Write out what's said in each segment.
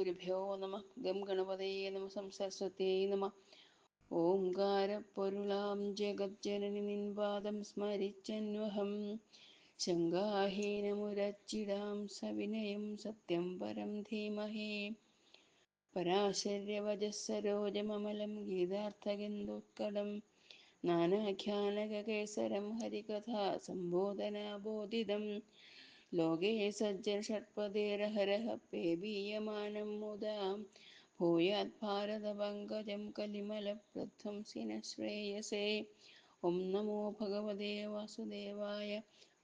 ഗുരുഭ്യോ നമ. ഗം ഗണപതയേ നമ. സംസരസ്വത്യേ നമ. ഓംകാരപ്പൊരുളാം ജഗജ്ജനനി നിൻപാദം സ്മരിച്ചന്വഹം. ശങ്കാഹീനമുരച്ചിടാം സവിനയം സത്യം പരം ധീമഹേ. പരാശര്യവജസ്സരോജമമലം ഗീതാർത്ഥകന്ദോത്കടം നാനാഖ്യാനകേസരം ഹരികഥാ സംബോധനാബോധിതം. ലോകേ സജ്ജൻ ഷട്പദേരഹരഹ പേബീയമാനം മുദാ. ഭൂയാത് ഭാരതപങ്കജം കലിമലപ്രഥം ശ്രേയസേ. ഓം നമോ ഭഗവതേ വാസുദേവായ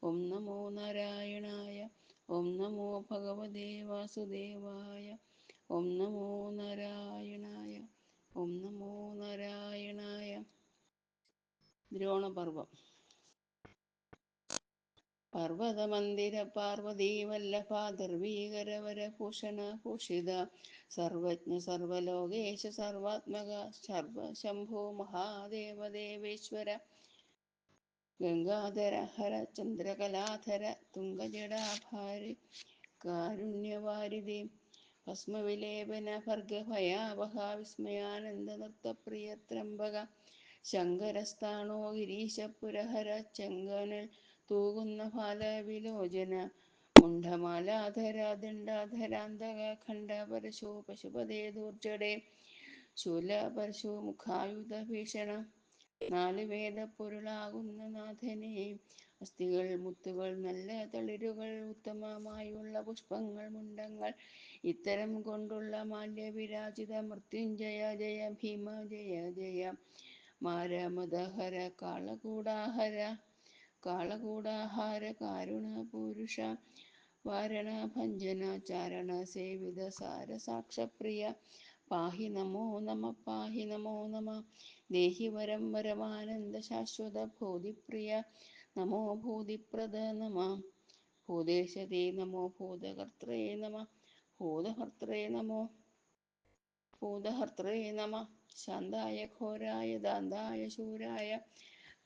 ഓം നമോ നാരായണായ ഓം നമോ ഭഗവതേ വാസുദേവായ ഓം നമോ നാരായണായ ഓം നമോ നാരായണായ. ദ്രോണപർവം. പർവതമന്ദിര പാർവതീ വല്ലഭാദർവീകരവരഭൂഷണ ഭൂഷിത സർവജ്ഞ സർവലോകേശ സർവാത്മക സർവശംഭോ മഹാദേവ ദേവേശ്വര ഗംഗാധര ഹര ചന്ദ്രകലാധര തുംഗജടാഭാരി കാരുണ്യവാരിധി ഭസ്മവിലേപന ഭർഗഭയാവഹ വിസ്മയാനന്ദ നൃത്തപ്രിയത്രംബക ശങ്കരസ്ഥാണോ ഗിരീശപുരഹര ചെങ്കനൽ തൂകുന്ന ഫാലവിലോചന മുണ്ഡമാലാധര ദണ്ഡാധരാന്തക ഖണ്ഡ മുഖായുധ ഭീഷണ നാല് വേദപ്പൊരുളാകുന്ന നാഥനെ. അസ്ഥികൾ മുത്തുകൾ നല്ല തളിരുകൾ ഉത്തമമായുള്ള പുഷ്പങ്ങൾ മുണ്ടങ്ങൾ ഇത്തരം കൊണ്ടുള്ള മാല്യവിരാജിത മൃത്യുഞ്ജയ ജയ ഭീമ ജയ ജയ. കാളകൂടാഹര കാളകൂടാഹാര കാരുണ പുരുഷ വാരണ ഭഞ്ജന ചാരണ സേവിത സാര സാക്ഷപ്രിയ പാഹി നമോ നമ പാഹി നമോ നമ ദേഹി വരം വരമാനന്ദ ശാശ്വത ഭൂതിപ്രിയ നമോ ഭൂതിപ്രദ നമ ഭൂതേശതേ നമോ ഭൂതകർത്രേ നമ ഭൂതഹർത്രേ നമോ ഭൂതഹർത്രേ നമ ശാന്തായ ഘോരായ ദാന്തായ ശൂരായ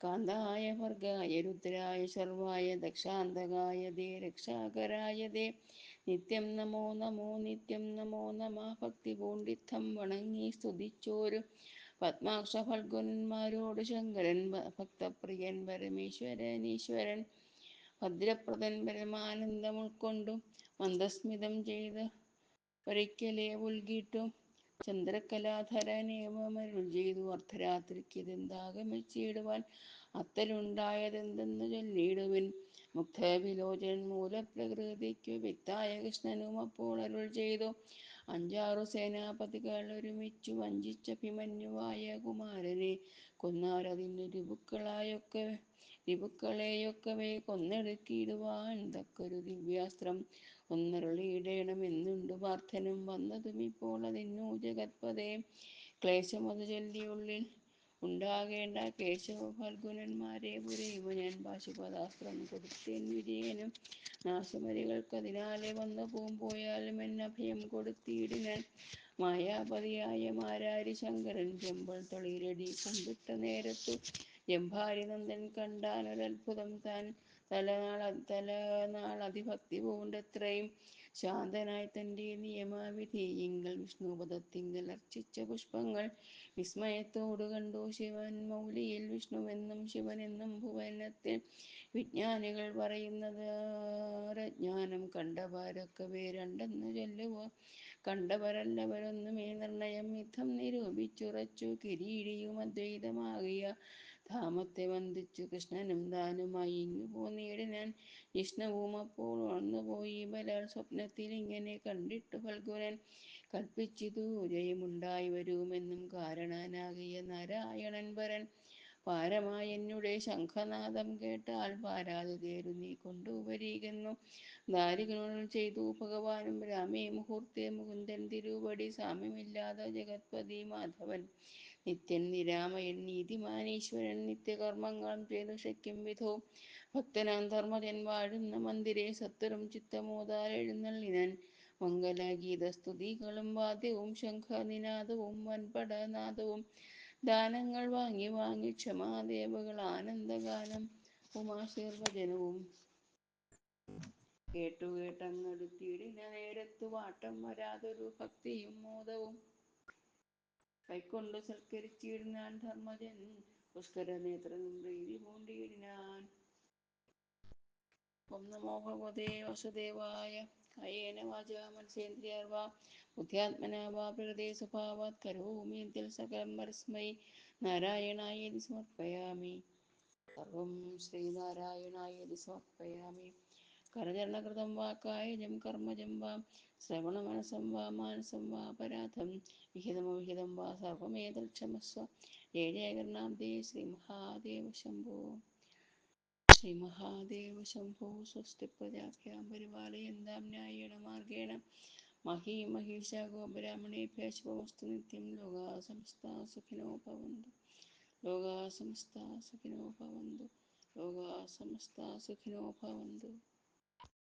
കാന്തായ ഭർഗായ രുദ്രായ ശർവായ ദക്ഷാന്തകായ ദേ രക്ഷാകരായ ദേ. നിത്യം നമോ നമോ നിത്യം നമോ നമ. ഭക്തി പൂണ്ടിത്തം വണങ്ങി സ്തുതിച്ചോരു പത്മാക്ഷ ഫൽഗുനന്മാരോട് ശങ്കരൻ ഭക്തപ്രിയൻ പരമേശ്വരൻ ഈശ്വരൻ. ഭദ്രപ്രദൻ പരമാനന്ദം ഉൾക്കൊണ്ടും മന്ദസ്മിതം ചെയ്ത് ഒരിക്കലേ ഉൽകിട്ടു ചന്ദ്രകലാധരനേവമരുൾ ചെയ്തു. അർദ്ധരാത്രിക്ക് അത്തരുണ്ടായതെന്തെന്നു ചൊല്ലിയിടുവിൻ മുഗ്ധവിലോചൻ മൂലപ്രകൃതിക്കു വിത്തായ കൃഷ്ണനും അപ്പോൾ അരുൾ ചെയ്തു. അഞ്ചാറു സേനാപതികൾ ഒരുമിച്ചു വഞ്ചിച്ച അഭിമന്യുവായ കുമാരനെ. കൊന്നാരതിന്റെ രിപുക്കളായൊക്കെ രിപുക്കളെയൊക്കവേ കൊന്നെടുക്കിയിടുവാൻ തക്കൊരു ദിവ്യാസ്ത്രം. ഒന്നരുളിയിടേണമെന്നുണ്ടു പാർത്ഥനും. വന്നതും ഇപ്പോൾ അതിന്നു ജഗത്പതേ. ക്ലേശമതു ചൊല്ലിയുള്ളിൽ ഉണ്ടാകേണ്ട കേശവ ഫൽഗുനന്മാരെ പുരയുവ ഞാൻ? പാശുപതാസ്ത്രം കൊടുത്തേൻ വിജയനും. നാശമരികൾക്കതിനാലെ വന്നു പൂമ്പോയാലും എന്നഭയം ഞാൻ മായാപതിയായ മാരാരി ശങ്കരൻ ചെമ്പൽ തളിരടി കുമ്പിട്ട നേരത്തു ജംഭാരി നന്ദൻ കണ്ടാനൊരത്ഭുതം താൻ തലനാൾ തലനാൾ അതിഭക്തി പൂണ്ടത്രയും. ശാന്തനായി തന്റെ നിയമാവിധിയിങ്കൽ വിഷ്ണുപദത്തിങ്കൽ അർച്ചിച്ച പുഷ്പങ്ങൾ. വിസ്മയത്തോട് കണ്ടു ശിവൻ മൗലിയിൽ വിഷ്ണുവെന്നും ശിവനെന്നും ഭുവനത്തിൽ വിജ്ഞാനികൾ പറയുന്നത് ജ്ഞാനം കണ്ടവരൊക്കവേ രണ്ടെന്ന് ചൊല്ലുവോ? കണ്ടവരല്ലവരൊന്നുമേ നിർണയം. യുദ്ധം നിരൂപിച്ചുറച്ചു. കിരീടിയും അദ്വൈതമാകിയ ധാമത്തെ വന്ദിച്ചു കൃഷ്ണനും ദാനുമായി. ഇങ്ങു പോന്നീട് ഞാൻ. ജിഷ്ണുവും അപ്പോൾ ഉണർന്നുപോയി ബലാൽ സ്വപ്നത്തിൽ ഇങ്ങനെ കണ്ടിട്ടു ഫൽഗുനൻ കൽപ്പിച്ചിതു. ജയമുണ്ടായി വരുമെന്നും കാരണനാകിയ നാരായണൻ വരൻ പാരമായ എന്നുടെ ശംഖനാദം കേട്ടാൽ പാരാതെ തേരു നീ കൊണ്ടുപരീകുന്നു ദാരികനുൾ ചെയ്തു. ഭഗവാനും രാമേ മുഹൂർത്തേ മുകുന്ദൻ തിരുവടി സാമ്യമില്ലാതെ ജഗത്പതി മാധവൻ നിത്യൻ നിരാമയൻ നീതിമാനീശ്വരൻ നിത്യകർമ്മങ്ങളും ചെയ്തു ശക്യം വിധോ ഭക്തനാം ധർമ്മജൻ വാഴുന്ന മന്ദിരെ സത്വരം ചിത്തമോതാൽ എഴുന്നള്ളിനാൻ മംഗലഗീതസ്തുതികളും വാദ്യവും ശംഖനിനാദവും വൻപടനാദവും. ദാനങ്ങൾ വാങ്ങി വാങ്ങി ക്ഷമാദേവകൾ ആനന്ദഗാനം ഉമാശീർവചനവും. കേട്ടു കേട്ടങ്ങടുത്തിയിടിന നേരത്തു വാട്ടം വരാതൊരു ഭക്തിയും മോദവും. കൈക്കൊണ്ട് സൽക്കരിച്ചിടുന്നാൻ ധർമ്മജൻ പുഷ്കര നേത്രനും പ്രീതി പൂണ്ടിയിടിനാൻ ഓം നമോ ഭഗവതേ വസുദേവായ കായേന വാച മനസേന്ദ്രിയർവാ ബുദ്ധ്യാത്മനാ വാ പ്രകൃതേ സ്വഭാവാത് കരോമി യദ്യൽ സകലം പരസ്മൈ നാരായണായേതി സമർപ്പയാമി സർവം ശ്രീനാരായണായേതി സമർപ്പയാമി కరచరణകృతం వా కాయజం కర్మజం వా శ్రవణ మనసం వా మానసం వా అపరాధం విహితమవిహితం వా సర్వమేతక్షమస్వ జయ జయగర్ణాబ్దే శ్రీ మహాదేవ శంభో శ్రీ మహాదేవ శంభో స్వస్తి ప్రజాభ్యాం పరిపాలయందాం న్యాయేణ మార్గేణ మహీ మహిష గోబ్రాహ్మణేభ్య శుభమస్తు నిత్యం లోగా సంస్థ సుఖినో భవంతు లోగా సంస్థ సుఖినో భవంతు లోగా సంస్థ సుఖినో భవంతు